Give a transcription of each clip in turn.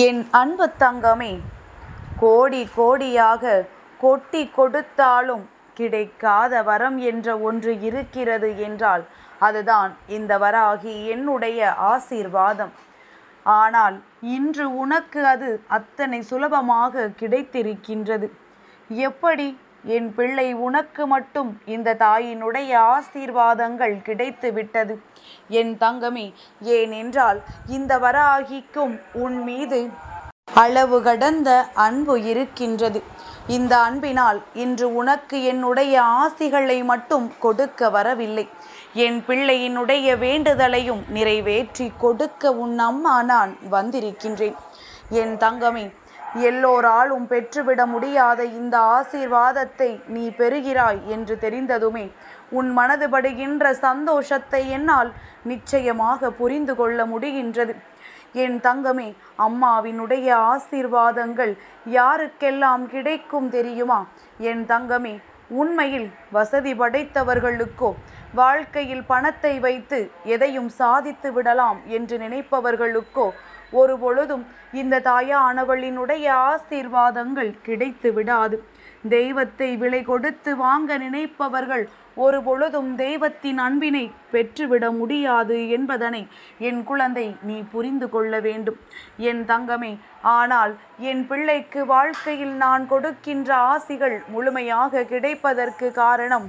என் அன்பு தங்கமே கோடி கோடியாக கொட்டி கொடுத்தாலும் கிடைக்காத வரம் என்ற ஒன்று இருக்கிறது என்றால் அதுதான் இந்த வராகி என்னுடைய ஆசீர்வாதம். ஆனால் இன்று உனக்கு அது அத்தனை சுலபமாக கிடைத்திருக்கின்றது. எப்படி என் பிள்ளை உனக்கு மட்டும் இந்த தாயினுடைய ஆசீர்வாதங்கள் கிடைத்து விட்டது. என் தங்கமே ஏனென்றால் இந்த வராகிக்கும் உன் மீது அளவு கடந்த அன்பு இருக்கின்றது. இந்த அன்பினால் இன்று உனக்கு என்னுடைய ஆசிகளை மட்டும் கொடுக்க வரவில்லை. என் பிள்ளையினுடைய வேண்டுதலையும் நிறைவேற்றி கொடுக்க உன் அம்மா நான் வந்திருக்கின்றேன். என் தங்கமே எல்லோராலும் பெற்றுவிட முடியாத இந்த ஆசீர்வாதத்தை நீ பெறுகிறாய் என்று தெரிந்ததுமே. உன் மனது படுகின்ற சந்தோஷத்தை என்னால் நிச்சயமாக புரிந்து கொள்ள முடிகின்றது. என் தங்கமே அம்மாவினுடைய ஆசீர்வாதங்கள் யாருக்கெல்லாம் கிடைக்கும் தெரியுமா? என் தங்கமே உண்மையில் வசதி படைத்தவர்களுக்கோ வாழ்க்கையில் பணத்தை வைத்து எதையும் சாதித்து விடலாம் என்று நினைப்பவர்களுக்கோ ஒரு பொழுதும் இந்த தாயானவளினுடைய ஆசீர்வாதங்கள் கிடைத்து விடாது. தெய்வத்தை விலை கொடுத்து வாங்க நினைப்பவர்கள் ஒரு பொழுதும் தெய்வத்தின் அன்பினை பெற்றுவிட முடியாது என்பதனை என் குழந்தை நீ புரிந்து கொள்ள வேண்டும். என் தங்கமே ஆனால் என் பிள்ளைக்கு வாழ்க்கையில் நான் கொடுக்கின்ற ஆசிகள் முழுமையாக கிடைப்பதற்கு காரணம்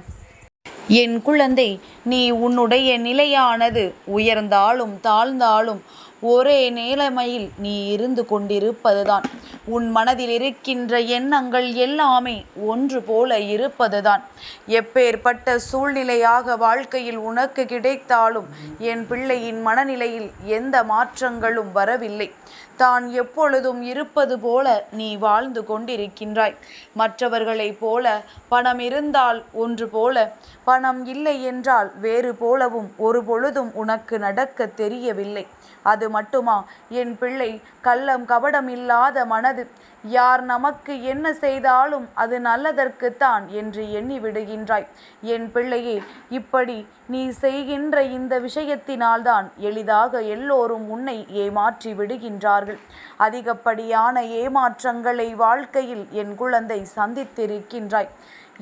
என் குழந்தை நீ உன்னுடைய நிலையானது. உயர்ந்தாலும் தாழ்ந்தாலும் ஒரே நிலைமையில் நீ இருந்து கொண்டிருப்பதுதான். உன் மனதில் இருக்கின்ற எண்ணங்கள் எல்லாமே ஒன்று போல இருப்பதுதான். எப்பேற்பட்ட சூழ்நிலையாக வாழ்க்கையில் உனக்கு கிடைத்தாலும் என் பிள்ளையின் மனநிலையில் எந்த மாற்றங்களும் வரவில்லை. தான் எப்பொழுதும் இருப்பது போல நீ வாழ்ந்து கொண்டிருக்கின்றாய். மற்றவர்களைப் போல பணம் இருந்தால் ஒன்று போல பணம் இல்லை என்றால் வேறு போலவும் ஒரு பொழுதும் உனக்கு நடக்க தெரியவில்லை. அது மட்டுமா? என் பிள்ளை கள்ளம் கபடம் இல்லாத மனது. யார் நமக்கு என்ன செய்தாலும் அது நல்லதற்குத்தான் என்று எண்ணி விடுகின்றாய். என் பிள்ளையே இப்படி நீ செய்கின்ற இந்த விஷயத்தினால்தான் எளிதாக எல்லோரும் உன்னை ஏமாற்றி விடுகின்றார்கள். அதிகப்படியான ஏமாற்றங்களை வாழ்க்கையில் என் குழந்தை சந்தித்திருக்கின்றாய்.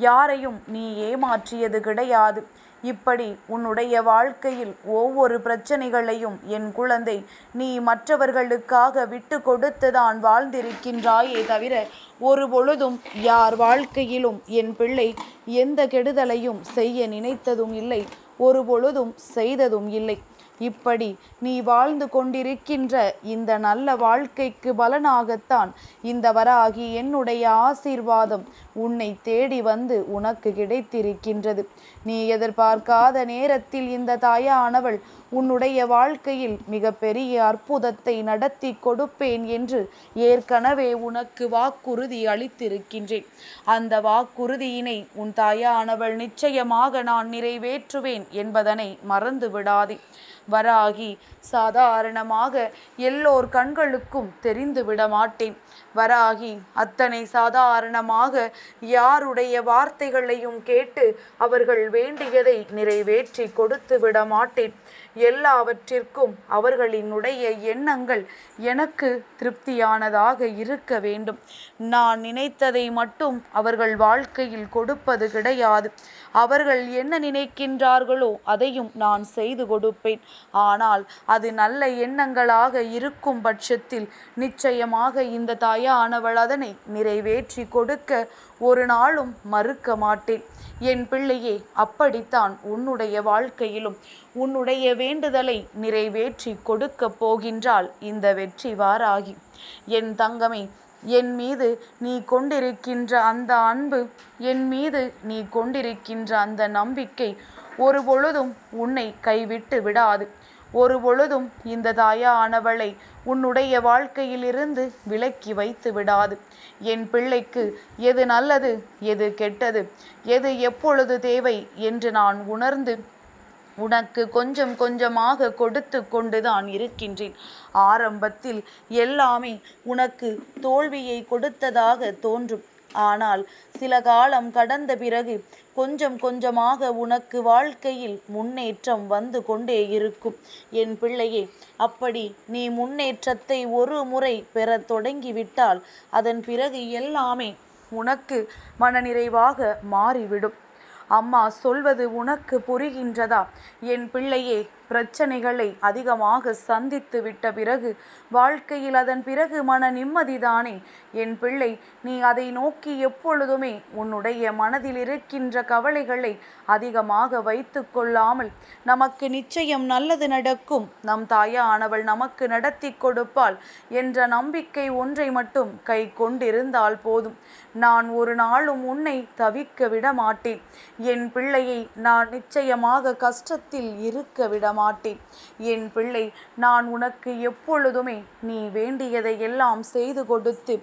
யாரையும் நீ ஏமாற்றியது கிடையாது. இப்படி உன்னுடைய வாழ்க்கையில் ஒவ்வொரு பிரச்சனைகளையும் என் குழந்தை நீ மற்றவர்களுக்காக விட்டு கொடுத்துதான் வாழ்ந்திருக்கின்றாயே தவிர ஒரு பொழுதும் யார் வாழ்க்கையிலும் என் பிள்ளை எந்த கெடுதலையும் செய்ய நினைத்ததும் இல்லை. ஒரு பொழுதும் செய்ததும் இல்லை. இப்படி நீ வாழ்ந்து கொண்டிருக்கின்ற இந்த நல்ல வாழ்க்கைக்கு பலனாகத்தான் இந்த வராகி என்னுடைய ஆசீர்வாதம் உன்னை தேடி வந்து உனக்கு கிடைத்திருக்கின்றது. நீ எதிர்பார்க்காத நேரத்தில் இந்த தாயானவள் உன்னுடைய வாழ்க்கையில் மிகப்பெரிய அற்புதத்தை நடத்தி கொடுப்பேன் என்று ஏற்கனவே உனக்கு வாக்குறுதி அளித்திருக்கின்றேன். அந்த வாக்குறுதியினை உன் தாயானவள் நிச்சயமாக நான் நிறைவேற்றுவேன் என்பதனை மறந்து விடாதே. வராகி சாதாரணமாக எல்லோர் கண்களுக்கும் தெரிந்து விட மாட்டேன் வராகி அத்தனை சாதாரணமாக யாருடைய வார்த்தைகளையும் கேட்டு அவர்கள் வேண்டியதை நிறைவேற்றி கொடுத்து விட மாட்டேன். எல்லாவற்றிற்கும் அவர்களினுடைய எண்ணங்கள் எனக்கு திருப்தியானதாக இருக்க வேண்டும். நான் நினைத்ததை மட்டும் அவர்கள் வாழ்க்கையில் கொடுப்பது கிடையாது. அவர்கள் என்ன நினைக்கின்றார்களோ அதையும் நான் செய்து கொடுப்பேன். ஆனால் அது நல்ல எண்ணங்களாக இருக்கும் பட்சத்தில் நிச்சயமாக இந்த தாயானவள் அதனை நிறைவேற்றி கொடுக்க ஒரு நாளும் மறுக்க மாட்டேன். என் பிள்ளையே அப்படித்தான் உன்னுடைய வாழ்க்கையிலும் உன்னுடைய வேண்டுதலை நிறைவேற்றி கொடுக்கப் போகின்றாள். இந்த வெற்றி வாராகி. என் தங்கமே என் மீது நீ கொண்டிருக்கின்ற அந்த அன்பு என் மீது நீ கொண்டிருக்கின்ற அந்த நம்பிக்கை ஒரு பொழுதும் உன்னை கைவிட்டு விடாது. ஒரு பொழுதும் இந்த தாயானவளை உன்னுடைய வாழ்க்கையிலிருந்து விலக்கி வைத்து விடாது. என் பிள்ளைக்கு எது நல்லது எது கெட்டது எது எப்பொழுது தேவை என்று நான் உணர்ந்து உனக்கு கொஞ்சம் கொஞ்சமாக கொடுத்து கொண்டுதான் இருக்கின்றேன். ஆரம்பத்தில் எல்லாமே உனக்கு தோல்வியை கொடுத்ததாக தோன்றும். ஆனால் சில காலம் கடந்த பிறகு கொஞ்சம் கொஞ்சமாக உனக்கு வாழ்க்கையில் முன்னேற்றம் வந்து கொண்டே இருக்கும். என் பிள்ளையே அப்படி நீ முன்னேற்றத்தை ஒரு முறை பெற தொடங்கிவிட்டால் அதன் பிறகு எல்லாமே உனக்கு மனநிறைவாக மாறிவிடும். அம்மா சொல்வது உனக்கு புரிகின்றதா? என் பிள்ளையே பிரச்சனைகளை அதிகமாக சந்தித்து விட்ட பிறகு வாழ்க்கையில் அதன் பிறகு மன நிம்மதிதானே? என் பிள்ளை நீ அதை நோக்கி எப்பொழுதுமே உன்னுடைய மனதில் இருக்கின்ற கவலைகளை அதிகமாக வைத்து கொள்ளாமல் நமக்கு நிச்சயம் நல்லது நடக்கும். நம் தாயானவள் நமக்கு நடத்தி கொடுப்பாள் என்ற நம்பிக்கை ஒன்றை மட்டும் கை கொண்டிருந்தால் போதும். நான் ஒரு நாளும் உன்னை தவிக்க விட மாட்டேன். என் பிள்ளையை நான் நிச்சயமாக கஷ்டத்தில் இருக்க விட மாட்டேன். என் பிள்ளை நான் உனக்கு எப்பொழுதுமே நீ வேண்டியதை எல்லாம் செய்து கொடுத்து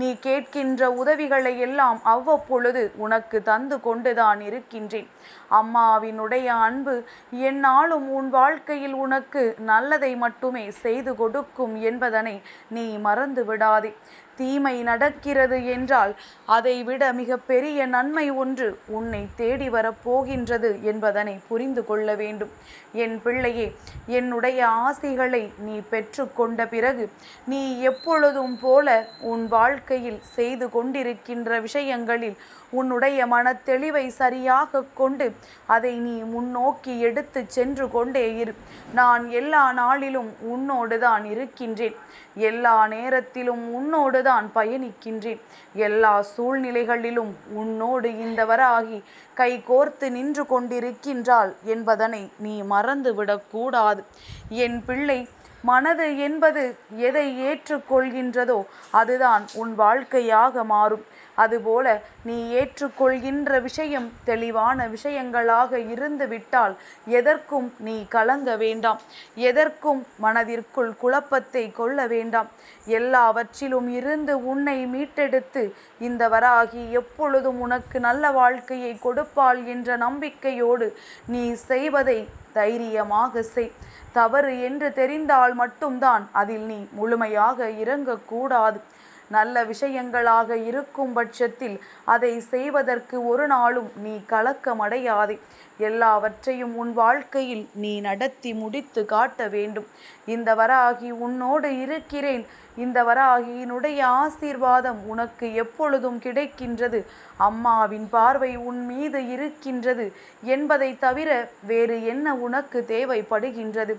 நீ கேட்கின்ற உதவிகளை எல்லாம் அவ்வப்பொழுது உனக்கு தந்து கொண்டுதான் இருக்கின்றேன். அம்மாவினுடைய அன்பு என்னாலும் உன் வாழ்க்கையில் உனக்கு நல்லதை மட்டுமே செய்து கொடுக்கும் என்பதனை நீ மறந்து விடாதே. தீமை நடக்கிறது என்றால் அதைவிட மிக பெரிய நன்மை ஒன்று உன்னை தேடி வரப்போகின்றது என்பதனை புரிந்து கொள்ள வேண்டும். என் பிள்ளையே என்னுடைய ஆசைகளை நீ பெற்றுக்கொண்ட பிறகு நீ எப்பொழுதும் போல உன் வாழ்க்கையில் செய்து கொண்டிருக்கின்ற விஷயங்களில் உன்னுடைய மனத்தெளிவை சரியாக கொண்டு அதை நீ முன்னோக்கி எடுத்து சென்று கொண்டே இரு. நான் எல்லா நாளிலும் உன்னோடு தான் இருக்கின்றேன். எல்லா நேரத்திலும் உன்னோடு தான் பயணிக்கின்றேன். எல்லா சூழ்நிலைகளிலும் உன்னோடு இந்த வராகி கை கோர்த்து நின்று கொண்டிருக்கின்றாள் என்பதனை நீ மறந்துவிடக்கூடாது. என் பிள்ளை மனது என்பது எதை ஏற்றுக்கொள்கின்றதோ அதுதான் உன் வாழ்க்கையாக மாறும். அதுபோல நீ ஏற்றுக்கொள்கின்ற விஷயம் தெளிவான விஷயங்களாக இருந்து விட்டால் எதற்கும் நீ கலங்க வேண்டாம். எதற்கும் மனதிற்குள் குழப்பத்தை கொள்ள வேண்டாம். எல்லாவற்றிலும் இருந்து உன்னை மீட்டெடுத்து இந்த வராகி எப்பொழுதும் உனக்கு நல்ல வாழ்க்கையை கொடுப்பாள் என்ற நம்பிக்கையோடு நீ செய்வதை தைரியமாக செய். தவறு என்று தெரிந்தால் மட்டும்தான் அதில் நீ முழுமையாக இறங்கக்கூடாது. நல்ல விஷயங்களாக இருக்கும் பட்சத்தில் அதை செய்வதற்கு ஒரு நாளும் நீ கலக்கமடையாதே. எல்லாவற்றையும் உன் வாழ்க்கையில் நீ நடத்தி முடித்து காட்ட வேண்டும். இந்த வராகி உன்னோடு இருக்கிறேன். இந்த வராகியினுடைய ஆசீர்வாதம் உனக்கு எப்பொழுதும் கிடைக்கின்றது. அம்மாவின் பார்வை உன் மீது இருக்கின்றது என்பதை தவிர வேறு என்ன உனக்கு தேவைப்படுகின்றது?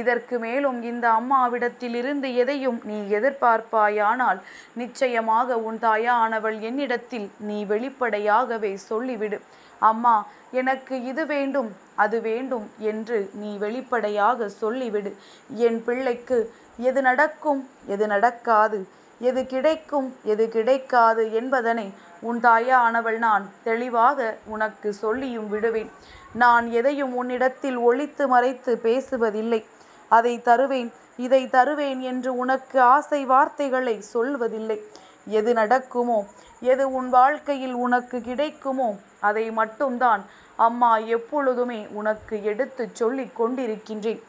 இதற்கு மேலும் இந்த அம்மாவிடத்திலிருந்து எதையும் நீ எதிர்பார்ப்பாயானால் நிச்சயமாக உன் தாயானவள் என்னிடத்தில் நீ வெளிப்படையாகவே சொல்லிவிடு. அம்மா எனக்கு இது வேண்டும். அது வேண்டும் என்று நீ வெளிப்படையாக சொல்லிவிடு. என் பிள்ளைக்கு எது நடக்கும் எது நடக்காது எது கிடைக்கும் எது கிடைக்காது என்பதனை உன் தாயானவள் நான் தெளிவாக உனக்கு சொல்லியும் விடுவேன். நான் எதையும் உன்னிடத்தில் ஒழித்து மறைத்து பேசுவதில்லை. அதை தருவேன் இதை தருவேன் என்று உனக்கு ஆசை வார்த்தைகளை சொல்வதில்லை. எது நடக்குமோ எது உன் வாழ்க்கையில் உனக்கு கிடைக்குமோ அதை மட்டும்தான் அம்மா எப்பொழுதுமே உனக்கு எடுத்துச் சொல்லி கொண்டிருக்கின்றேன்.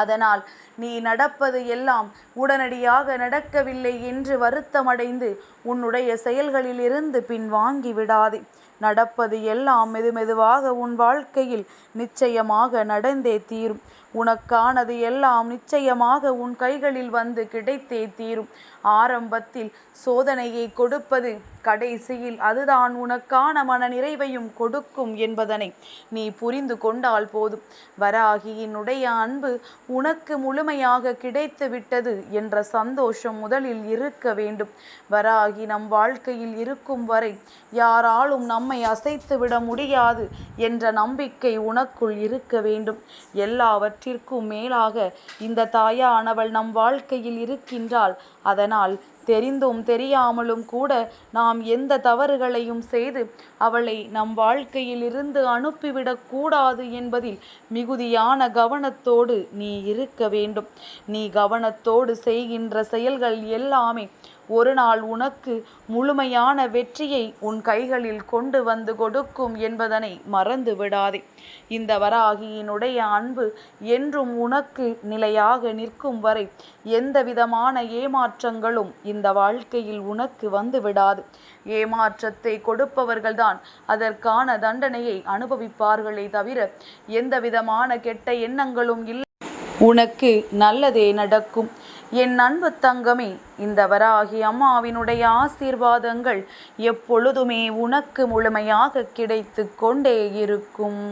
அதனால் நீ நடப்பது எல்லாம் உடனடியாக நடக்கவில்லை என்று வருத்தமடைந்து உன்னுடைய செயல்களிலிருந்து பின் வாங்கி விடாதே. நடப்பது எல்லாம் மெதுமெதுவாக உன் வாழ்க்கையில் நிச்சயமாக நடந்தே தீரும். உனக்கானது எல்லாம் நிச்சயமாக உன் கைகளில் வந்து கிடைத்தே தீரும். ஆரம்பத்தில் சோதனையை கொடுப்பது கடைசியில் அதுதான் உனக்கான மன நிறைவையும் கொடுக்கும் என்பதனை நீ புரிந்து கொண்டால் போதும். வராகியினுடைய அன்பு உனக்கு முழுமையாக கிடைத்து விட்டது என்ற சந்தோஷம் முதலில் இருக்க வேண்டும். வராகி நம் வாழ்க்கையில் இருக்கும் வரை யாராலும் நம்மை அசைத்து விட முடியாது என்ற நம்பிக்கை உனக்குள் இருக்க வேண்டும். எல்லாவற்றிற்கும் மேலாக இந்த தாயானவள் நம் வாழ்க்கையில் இருக்கின்றாள். அதனால் தெரிந்தும் தெரியாமலும் கூட நாம் எந்த தவறுகளையும் செய்து அவளை நம் வாழ்க்கையில் இருந்து அனுப்பிவிடக் கூடாது என்பதில் மிகுதியான கவனத்தோடு நீ இருக்க வேண்டும். நீ கவனத்தோடு செய்கின்ற செயல்கள் எல்லாமே ஒரு நாள் உனக்கு முழுமையான வெற்றியை உன் கைகளில் கொண்டு வந்து கொடுக்கும் என்பதனை மறந்து விடாதே. இந்த வராகியினுடைய அன்பு என்றும் உனக்கு நிலையாக நிற்கும் வரை எந்த விதமான ஏமாற்றங்களும் இந்த வாழ்க்கையில் உனக்கு வந்து விடாது. ஏமாற்றத்தை கொடுப்பவர்கள்தான் அதற்கான தண்டனையை அனுபவிப்பார்களே தவிர எந்த விதமான கெட்ட எண்ணங்களும் இல்லை. உனக்கு நல்லதே நடக்கும். என் அன்பு தங்கமே இந்த வராகி அம்மாவினுடைய ஆசீர்வாதங்கள் எப்பொழுதுமே உனக்கு முழுமையாக கிடைத்து கொண்டே இருக்கும்.